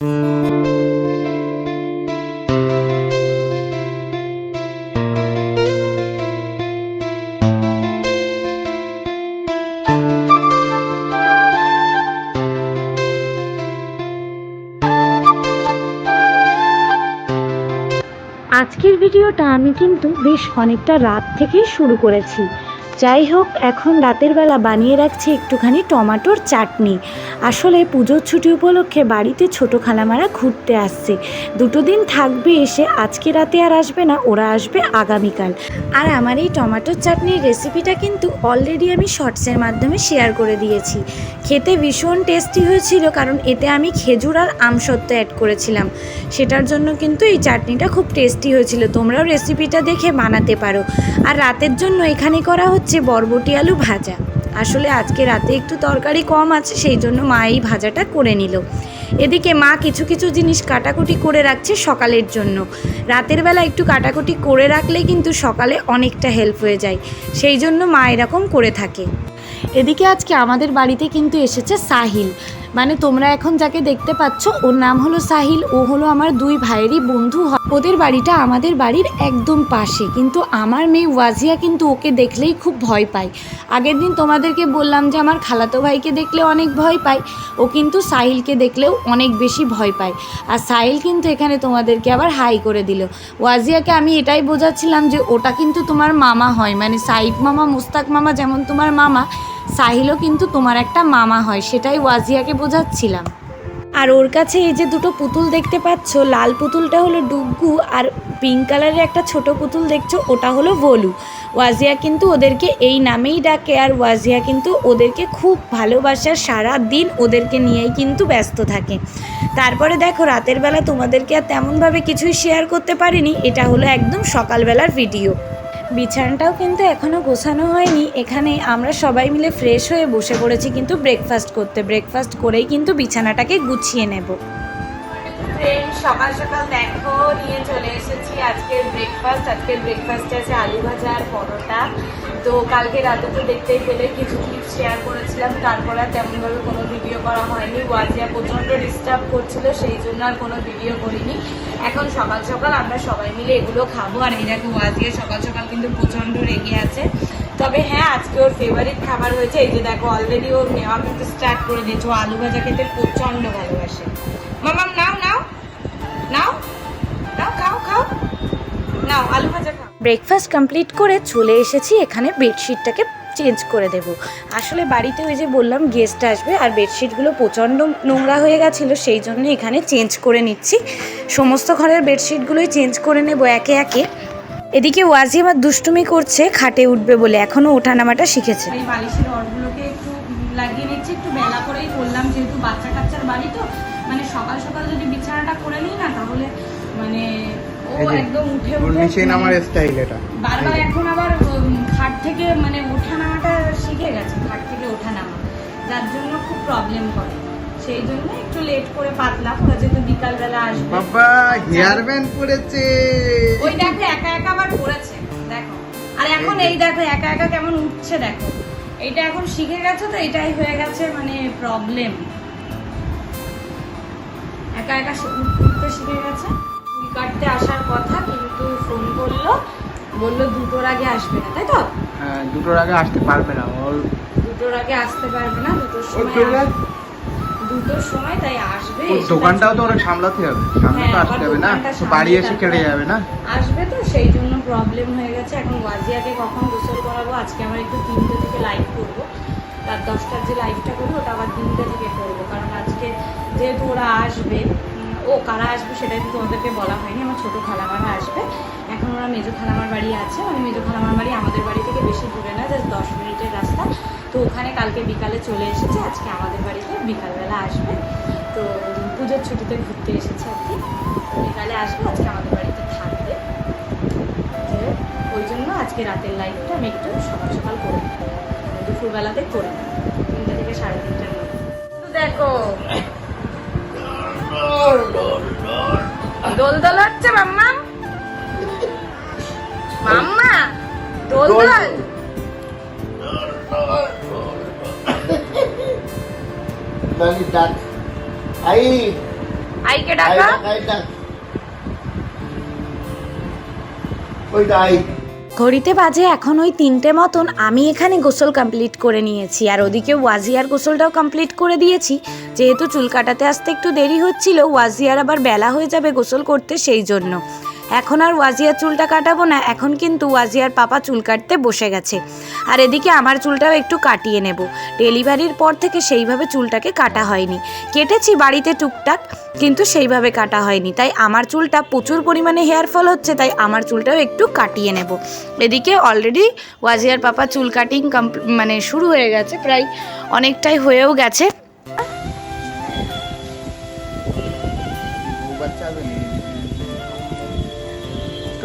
আজকের ভিডিওটা আমি কিন্তু বেশ অনেকটা রাত থেকেই শুরু করেছি। যাই হোক, এখন রাতের বেলা বানিয়ে রাখছি একটুখানি টমাটোর চাটনি। আসলে পুজোর ছুটি উপলক্ষে বাড়িতে ছোটো খালামারা ঘুরতে আসছে। দুটো দিন থাকবে এসে, আজকে রাতে আর আসবে না, ওরা আসবে আগামীকাল। আর আমার এই টমাটোর চাটনির রেসিপিটা কিন্তু অলরেডি আমি শর্টসের মাধ্যমে শেয়ার করে দিয়েছি। খেতে ভীষণ টেস্টি হয়েছিল, কারণ এতে আমি খেজুর আর আমসত্ত্ব অ্যাড করেছিলাম। সেটার জন্য কিন্তু এই চাটনিটা খুব টেস্টি হয়েছিল। তোমরাও রেসিপিটা দেখে বানাতে পারো। আর রাতের জন্য এখানে করা হচ্ছে বরবটি আলু ভাজা। আসলে আজকে রাতে একটু তরকারি কম আছে, সেই জন্য মা এই ভাজাটা করে নিল। এদিকে মা কিছু কিছু জিনিস কাটাকুটি করে রাখছে সকালের জন্য। রাতের বেলা একটু কাটাকুটি করে রাখলে কিন্তু সকালে অনেকটা হেল্প হয়ে যায়। সেই জন্য মা এরকম করে থাকে। এদিকে আজকে আমাদের বাড়িতে কিন্তু এসেছে সাহিল। মানে তোমরা এখন যাকে দেখতে পাচ্ছ, ওর নাম হলো সাহিল, ও হলো আমার দুই ভাইয়েরই বন্ধু হয় ওদের বাড়িটা আমাদের বাড়ির একদম পাশে। কিন্তু আমার মেয়ে ওয়াজিয়া কিন্তু ওকে দেখলেই খুব ভয় পায়। আগের দিন তোমাদেরকে বললাম যে আমার খালাতো ভাইকে দেখলে অনেক ভয় পায়, ও কিন্তু সাহিলকে দেখলেও অনেক বেশি ভয় পায়। আর সাহিল কিন্তু এখানে তোমাদেরকে আবার হাই করে দিল। ওয়াজিয়াকে আমি এটাই বোঝাচ্ছিলাম যে ওটা কিন্তু তোমার মামা হয় মানে সাইদ মামা, মুস্তাক মামা যেমন তোমার মামা সাহিলও কিন্তু তোমার একটা মামা হয়, সেটাই ওয়াজিয়াকে বোঝাচ্ছিলাম। আর ওর কাছে এই যে দুটো পুতুল দেখতে পাচ্ছ, লাল পুতুলটা হলো ডুগ্গু আর পিঙ্ক কালারের একটা ছোট পুতুল দেখছ, ওটা হলো ভোলু ওয়াজিয়া কিন্তু ওদেরকে এই নামেই ডাকে আর ওয়াজিয়া কিন্তু ওদেরকে খুব ভালোবাসার সারা দিন ওদেরকে নিয়েই কিন্তু ব্যস্ত থাকে। তারপরে দেখো, রাতের বেলা তোমাদেরকে আর তেমনভাবে কিছুই শেয়ার করতে পারিনি, এটা হলো একদম সকালবেলার ভিডিও বিছানাটাও কিন্তু এখনও গোছানো হয়নি। এখানে আমরা সবাই মিলে ফ্রেশ হয়ে বসে পড়েছি কিন্তু ব্রেকফাস্ট করতে। ব্রেকফাস্ট করেই কিন্তু বিছানাটাকে গুছিয়ে নেব। ফ্রেন্ড সকাল সকাল দেখো, নিয়ে চলে এসেছি আজকের ব্রেকফাস্ট আজকের ব্রেকফাস্টে আছে আলু ভাজা আর পরোটা। তো কালকে রাতে তো দেখতেই পেলে, কিছু ক্লিপ শেয়ার করেছিলাম। তারপর আর তেমনভাবে কোনো ভিডিও করা হয়নি। ওয়াজিয়া প্রচণ্ড ডিস্টার্ব করছিল, সেই জন্য আর কোনো ভিডিও করিনি। এখন সকাল সকাল আমরা সবাই মিলে এগুলো খাব। আর এই দেখো, ওয়াজিয়া সকাল সকাল কিন্তু প্রচণ্ড রেগে আছে। তবে হ্যাঁ আজকে ওর ফেভারিট খাবার হয়েছে। এই যে দেখো অলরেডি ওর নেওয়া কিন্তু স্টার্ট করে দিয়েছে। ও আলু ভাজা খেতে প্রচণ্ড ভালোবাসে। মামাম, নাও। নাও নাও খাও খাও। নাও আলু ভাজা খাও। ব্রেকফাস্ট কমপ্লিট করে চলে এসেছি এখানে বেডশিটটাকে চেঞ্জ করে দেব। আসলে বাড়িতে ওই যে বললাম গেস্ট আসবে আর বেডশিটগুলো প্রচণ্ড নোংরা হয়ে গেছিল সেই জন্য এখানে চেঞ্জ করে নিচ্ছি। সমস্ত ঘরের বেডশিটগুলোই চেঞ্জ করে নেব একে একে। এদিকে ওয়াজি আবার দুষ্টুমি করছে খাটে উঠবে বলে এখনও ওঠানামাটা শিখেছে। এই বালিশের অরগুলোকে একটু লাগিয়ে নিচ্ছি একটু বেলা করেই করলাম যেহেতু বাচ্চা কাচ্চার বাড়ি তো সকাল সকাল যদি বিছানাটা করে নিই না তাহলে মানে ও একদম উঠে উঠে নিচে স্টাইল এটা। বারবার এখন আবার খাট থেকে মানে ওঠা নামাটা শিখে গেছে খাট থেকে ওঠা নামা। যার জন্য খুব প্রবলেম করে। সেই জন্য একটু লেট করে পাতলাম ওরা যেহেতু বিকালবেলা আসবে। বাবা হেয়ার ব্যান্ড পরেছে। ওই দেখো একা একা আবার দেখো। আর এখন এই দেখো একা একা কেমন উঠছে দেখো। এইটা এখন শিখে গেছে তো এটাই হয়ে গেছে মানে প্রবলেম একা একা উঠতে শিখে গেছে। চুল কাটতে আসার কথা কিন্তু ফোন করল। বলল দুটোর আগে আসবে না তাই তো? হ্যাঁ, দুটোর আগে আসতে পারবে না। ওর দুটোর আগে আসতে পারবে না দুটোর সময় দুটোর সময় তাই আসবে। দোকানটাও তো তারপর- সামলাতে হবে। সামনে হ্যাঁ, তো আসতে হবে না। বাড়ি এসে তারপরে- যাবে না? আসবে তো সেই জন্য প্রবলেম হয়ে গেছে। এখন ওয়াজিয়াকে কখন গোসল করাবো? আজকে আমার একটু তিনটে থেকে লাইভ করব। রাত দশটার যে লাইভটা করব ওটা আবার তিনটে থেকে করব। কারণ আজকে যেহেতু ওরা আসবে, ও কারা আসবে সেটাই তো তোমাদেরকে বলা হয়নি, আমার ছোটো খালামারা আসবে। এখন ওরা মেজো খালামার বাড়ি আছে মানে মেজো খালামার বাড়ি আমাদের বাড়ি থেকে বেশি দূরে না, জাস্ট দশ মিনিটের রাস্তা। তো ওখানে কালকে বিকালে চলে এসেছে, আজকে আমাদের বাড়িতে বিকালবেলা আসবে। তো পুজোর ছুটিতে ঘুরতে এসেছে আর কি। বিকালে আসবে, আজকে আমাদের বাড়িতে থাকবে। ওই জন্য আজকে রাতের লাইফটা আমি একটু সকাল সকাল করে। মানে দুপুরবেলাতে করে। তিনটে থেকে সাড়ে তিনটার মধ্যে। দেখো দোল দোল হচ্ছে মাম্মা মাম্মা দোল দোল। দোল দালি ডাক? আই আইকে ডাকা। ওইটাই ঘড়িতে বাজে এখন ওই তিনটে মতন, আমি এখানে গোসল কমপ্লিট করে নিয়েছি। আর ওদিকে ওয়াজিয়ার গোসলটাও কমপ্লিট করে দিয়েছি। যেহেতু চুল কাটাতে আসতে একটু দেরি হচ্ছিল, ওয়াজিয়ার আবার বেলা হয়ে যাবে গোসল করতে, সেই জন্য। এখন আর ওয়াজিয়ার চুলটা কাটাবো না, এখন কিন্তু ওয়াজিয়ার পাপা চুল কাটতে বসে গেছে। আর এদিকে আমার চুলটাও একটু কাটিয়ে নেব। ডেলিভারির পর থেকে সেইভাবে চুলটাকে কাটা হয়নি। কেটেছি বাড়িতে টুকটাক, কিন্তু সেইভাবে কাটা হয়নি। তাই আমার চুলটা প্রচুর পরিমাণে হেয়ার ফল হচ্ছে, তাই আমার চুলটাও একটু কাটিয়ে নেব। এদিকে অলরেডি ওয়াজিয়ার পাপা চুল কাটিং মানে শুরু হয়ে গেছে, প্রায় অনেকটাই হয়েও গেছে।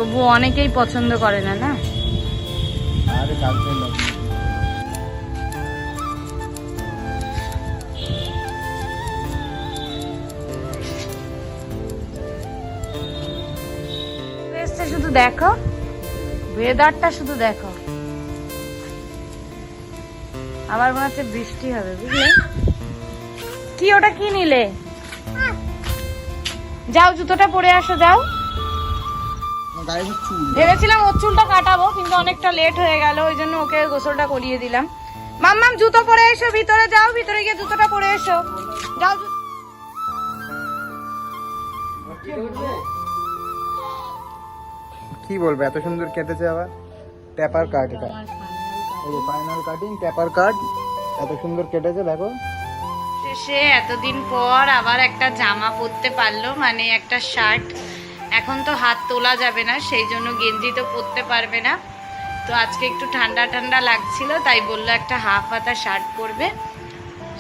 তবু অনেকেই পছন্দ করে না না? শুধু দেখো। ওয়েদারটা শুধু দেখো। আবার মনে হচ্ছে বৃষ্টি হবে বুঝলে? কি ওটা কি নিলে? যাও জুতোটা পরে আসো যাও। ভেবেছিলাম ওর চুলটা কাটাবো কিন্তু অনেকটা লেট হয়ে গেল ওই জন্য ওকে গোসলটা করিয়ে দিলাম। মাম্মাম জুতো পরে এসো ভিতরে যাও ভিতরে গিয়ে জুতোটা পরে এসো। যাও কি বলবে এত সুন্দর কেটেছে আবার? ট্যাপার কাট এটা। এই যে ফাইনাল কাটিং ট্যাপার কাট এত সুন্দর কেটেছে দেখো। শেষে এতদিন পর আবার একটা জামা পরতে পারল মানে একটা শার্ট এখন তো হাত তোলা যাবে না, সেই জন্য গেঞ্জি তো পরতে পারবে না। তো আজকে একটু ঠান্ডা ঠান্ডা লাগছিল, তাই বলল একটা হাফ হাতা শার্ট পরবে।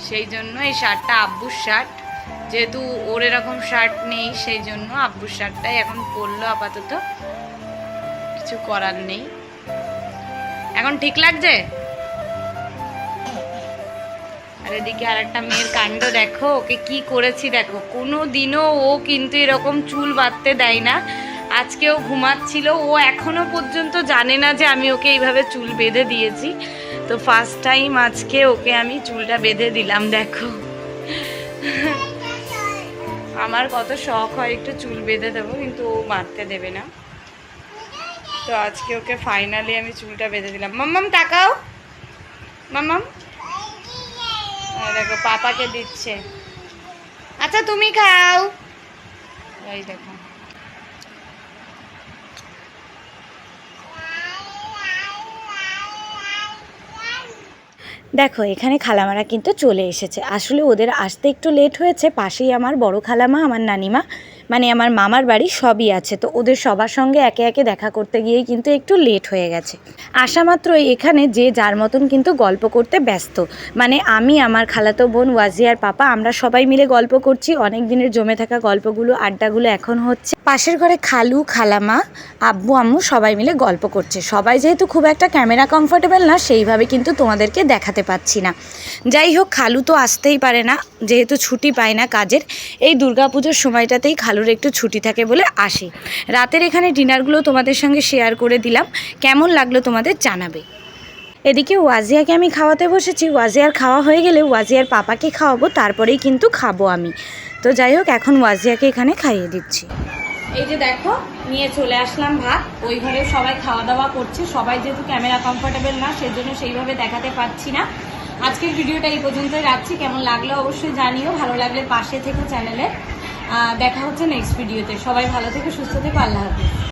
সেই জন্য এই শার্টটা আব্বুর শার্ট। যেহেতু ওর এরকম শার্ট নেই, সেই জন্য আব্বুর শার্টটাই এখন পরলো আপাতত। কিছু করার নেই। এখন ঠিক লাগছে? আর এদিকে আর একটা মেয়ের কাণ্ড দেখো, ওকে কি করেছি দেখো। কোনো দিনও ও কিন্তু এরকম চুল বাঁধতে দেয় না। আজকেও ঘুমাচ্ছিল, ও এখনও পর্যন্ত জানে না যে আমি ওকে এইভাবে চুল বেঁধে দিয়েছি। তো ফার্স্ট টাইম আজকে ওকে আমি চুলটা বেঁধে দিলাম, দেখো। আমার কত শখ হয় একটু চুল বেঁধে দেবো, কিন্তু ও বাঁধতে দেবে না। তো আজকে ওকে ফাইনালি আমি চুলটা বেঁধে দিলাম। মাম্মাম, তাকাও। মাম্মাম দেখো, পাপাকে দিচ্ছে। আচ্ছা তুমি খাও। ওই দেখো। দেখো, এখানে খালামারা কিন্তু চলে এসেছে। আসলে ওদের আসতে একটু লেট হয়েছে। পাশেই আমার বড় খালামা, আমার নানিমা। মানে আমার মামার বাড়ি সবই আছে। তো ওদের সবার সঙ্গে একে একে দেখা করতে গিয়েই কিন্তু একটু লেট হয়ে গেছে। আসা মাত্রই এখানে যে যার মতন কিন্তু গল্প করতে ব্যস্ত। মানে আমি, আমার খালাতো বোন, ওয়াজিয়ার পাপা, আমরা সবাই মিলে গল্প করছি। অনেক দিনের জমে থাকা গল্পগুলো, আড্ডাগুলো এখন হচ্ছে পাশের ঘরে খালু, খালামা, আব্বু, আম্মু সবাই মিলে গল্প করছে। সবাই যেহেতু খুব একটা ক্যামেরা কমফোর্টেবল না, সেইভাবে কিন্তু তোমাদেরকে দেখাতে পাচ্ছি না। যাই হোক, খালু তো আসতেই পারে না, যেহেতু ছুটি পায় না কাজের, এই দুর্গাপুজোর সময়টাতেই খালুর একটু ছুটি থাকে বলে আসে। রাতের এখানে ডিনারগুলো তোমাদের সঙ্গে শেয়ার করে দিলাম, কেমন লাগল তোমাদের জানাবে। এদিকে ওয়াজিয়াকে আমি খাওয়াতে বসেছি, ওয়াজিয়ার খাওয়া হয়ে গেলে ওয়াজিয়ার পাপাকে খাওয়াবো, তারপরেই কিন্তু খাব আমি। তো যাই হোক, এখন ওয়াজিয়াকে এখানে খাইয়ে দিচ্ছি। এই যে দেখো, নিয়ে চলে আসলাম ভাত। ওই ঘরে সবাই খাওয়া দাওয়া করছে। সবাই যেহেতু ক্যামেরা কমফোর্টেবল না, সেজন্য সেইভাবে দেখাতে পারছি না। আজকের ভিডিওটা এই পর্যন্তই রাখছি। কেমন লাগল অবশ্যই জানিও। ভালো লাগলে পাশে থেকে চ্যানেলে। দেখা হচ্ছে নেক্সট ভিডিওতে সবাই ভালো থেকে, সুস্থ থেকে। আল্লাহ হাফিজ।